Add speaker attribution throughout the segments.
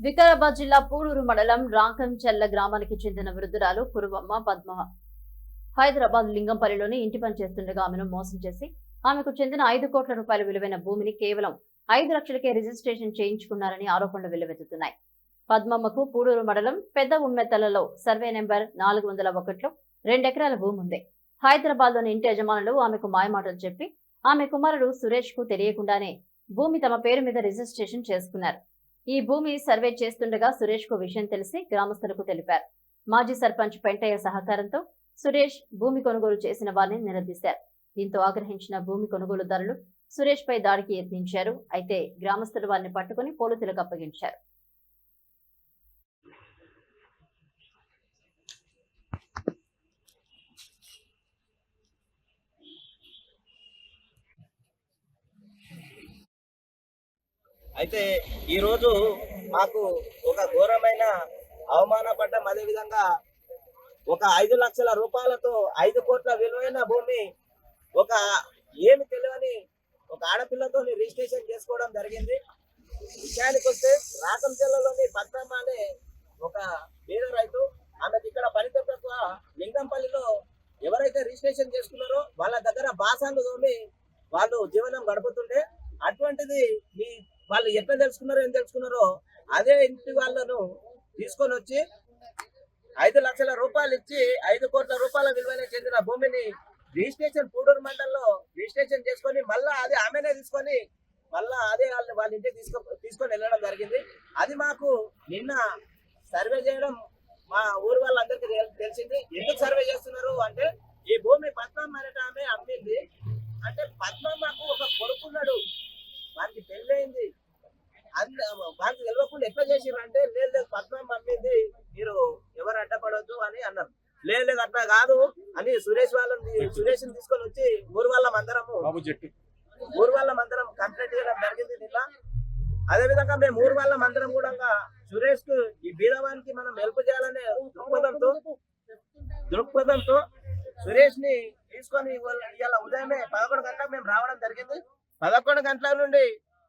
Speaker 1: వికారాబాద్ జిల్లా పూడూరు మండలం రాంకంచెల్ల గ్రామానికి చెందిన వృద్ధురాలు కురువమ్మ పద్మ హైదరాబాద్ లింగంపల్లిలోని ఇంటి పని చేస్తుండగా ఆమెను మోసం చేసి ఆమెకు చెందిన ఐదు కోట్ల రూపాయల విలువైన భూమిని కేవలం ఐదు లక్షలకే రిజిస్ట్రేషన్ చేయించుకున్నారని ఆరోపణలు వెల్లువెత్తుతున్నాయి. పద్మమ్మకు పూడూరు మండలం పెద్ద ఉమ్మెత్తలలో సర్వే నెంబర్ నాలుగు వందల ఒకటిలో రెండెకరాల భూమి ఉంది. హైదరాబాద్లోని ఇంటి యజమానులు ఆమెకు మాయమాటలు చెప్పి ఆమె కుమారుడు సురేష్కు తెలియకుండానే భూమి తమ పేరు మీద రిజిస్ట్రేషన్ చేసుకున్నారు. ఈ భూమి సర్వే చేస్తుండగా సురేష్కు విషయం తెలిసి గ్రామస్తులకు తెలిపారు. మాజీ సర్పంచ్ పెంటయ్య సహకారంతో సురేష్ భూమి కొనుగోలు చేసిన వారిని నిలదీశారు దీంతో ఆగ్రహించిన భూమి కొనుగోలుదారులు సురేష్ పై దాడికి యత్నించారు. అయితే గ్రామస్తులు వారిని పట్టుకుని పోలీసులకు అప్పగించారు.
Speaker 2: అయితే ఈరోజు మాకు ఒక ఘోరమైన అవమానపడ్డం అదేవిధంగా ఒక ఐదు లక్షల రూపాయలతో ఐదు కోట్ల విలువైన భూమి ఒక ఏమి తెలియని ఒక ఆడపిల్లతో రిజిస్ట్రేషన్ చేసుకోవడం జరిగింది. విషయానికి వస్తే రాకం జిల్లాలోని పద్మమ్మ అనే ఒక పేద రైతు ఆమెకి ఇక్కడ పనితత్వ లింగంపల్లిలో ఎవరైతే రిజిస్ట్రేషన్ చేసుకున్నారో వాళ్ళ దగ్గర బాసాలు తోమి వాళ్ళు జీవనం గడుపుతుంటే అటువంటిది ఈ వాళ్ళు ఎట్లా తెలుసుకున్నారో ఏం తెలుసుకున్నారో అదే ఇంటి వాళ్ళను తీసుకొని వచ్చి ఐదు లక్షల రూపాయలు ఇచ్చి ఐదు కోట్ల రూపాయల విలువైన చెందిన భూమిని రిజిస్ట్రేషన్ పూడూరు మండలంలో రిజిస్ట్రేషన్ చేసుకొని మళ్ళా అదే ఆమెనే తీసుకొని మళ్ళా అదే వాళ్ళని వాళ్ళ ఇంటికి తీసుకో తీసుకొని వెళ్ళడం జరిగింది. అది మాకు నిన్న సర్వే చేయడం మా ఊరు వాళ్ళందరికీ తెలిసింది. ఎందుకు సర్వే చేస్తున్నారు అంటే ఈ భూమి పద్మం అనేట ఆమె అమ్మింది. అంటే పద్మమ్మకు ఒక కొడుకున్నాడు. తెలియకుండా ఎట్లా చేసిర్రు అంటే లేదు లేదు పద్మమ్మ అమ్మింది మీరు ఎవరు అడ్డపడవద్దు అని అన్నారు. లేదు లేదు అట్లా కాదు అని సురేష్ వాళ్ళని సురేష్ తీసుకొని వచ్చి ఊరు వాళ్ళం
Speaker 3: జట్టు.
Speaker 2: ఊరు వాళ్ళం అందరం కంప్లైంట్ చేయడం జరిగింది నిన్న. అదే విధంగా మేము ఊరు వాళ్ళం అందరం కూడా సురేష్కు ఈ బీదవానికి మనం హెల్ప్ చేయాలనే దృక్పథంతో దృక్పథంతో సురేష్ని తీసుకొని ఇవాళ ఉదయమే పదకొండు గంటలకు మేము రావడం జరిగింది. పదకొండు గంటల నుండి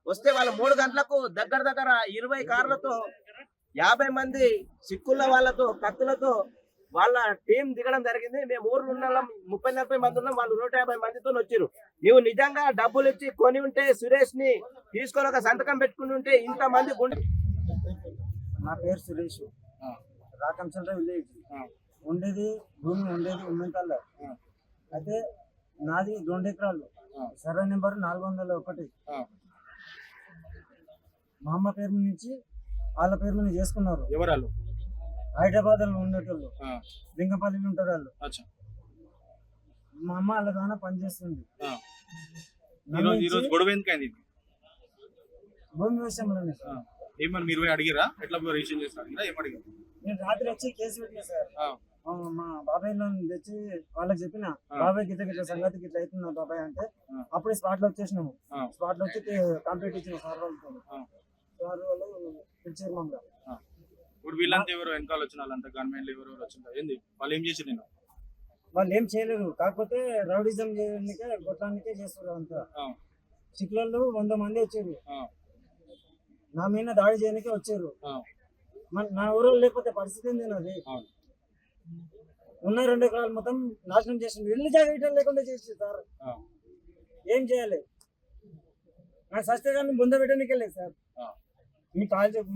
Speaker 2: వస్తే వాళ్ళు మూడు గంటలకు దగ్గర దగ్గర ఇరవై కార్లతో యాభై మంది సిక్కుల వాళ్ళతో కత్తులతో వాళ్ళ టీం దిగడం జరిగింది మేము ఊర్లో ఉన్న ముప్పై నలభై మంది ఉన్నాం వాళ్ళు నూట యాభై మందితో వచ్చారు నువ్వు నిజంగా డబ్బులు ఇచ్చి కొని ఉంటే సురేష్ని తీసుకొని ఒక సంతకం పెట్టుకుని ఉంటే ఇంత మంది గుండె
Speaker 4: నా పేరు సురేష్. రాకంచంద్ర విలేజ్. ఉండేది భూమి ఉండేది ఉమ్మెంతల్లో. అయితే నాది రెండు ఎకరాలు. సర్వే నెంబర్ నాలుగు వందల ఒకటి. మా అమ్మ పేరు మీద నుంచి వాళ్ళ పేరు మీద చేసుకున్నారు.
Speaker 3: ఎవరాలు
Speaker 4: హైదరాబాద్లో ఉండేటోళ్ళు లింగపల్లిలో ఉంటారు వాళ్ళు. మా అమ్మ వాళ్ళ దాన పనిచేస్తుంది భూమి విషయంలోనే.
Speaker 3: ఏమని మీరు అడిగిరా? ఎట్లా చేస్తారు? అడిగారు?
Speaker 4: నేను రాత్రి వచ్చి కేసు పెట్టిన సార్. మా బాబాయ్లో తెచ్చి వాళ్ళకి చెప్పిన. బాబాయ్ గిట్ల గిట్ల సంగతి గిట్ల అవుతుంది నా బాబాయ్ అంటే. అప్పుడే స్పాట్లో వచ్చేసినాము. స్పాట్లో వచ్చి కంప్లీట్ ఇచ్చిన సార్ వాళ్ళతో. మమ్మల్ని
Speaker 3: ఇప్పుడు వీళ్ళంతా ఎవరు వెనకాల వచ్చిన వాళ్ళంతా గవర్నమెంట్ ఎవరు వచ్చిందా ఏంది? వాళ్ళు ఏం చేసి నేను
Speaker 4: వాళ్ళు ఏం చేయలేదు. కాకపోతే రౌడిజం చేయడానికే కొట్టడానికే చేస్తారు అంతా. సిక్కులలో వంద మంది వచ్చారు. నా మీద దాడి చేయడానికే వచ్చారు. నా ఊరు లేకపోతే పరిస్థితి ఏంది నాది. ఉన్న రెండు ఎకరాలు మొత్తం నాశనం చేసింది ఇల్లు జాగ్రత్త లేకుండా చేసి సార్. ఏం చేయాలి? నాకు సస్తే కానీ బుంద పెట్టడానికి లేదు సార్.
Speaker 3: ఆ.
Speaker 4: మీ కాల్ చెప్పి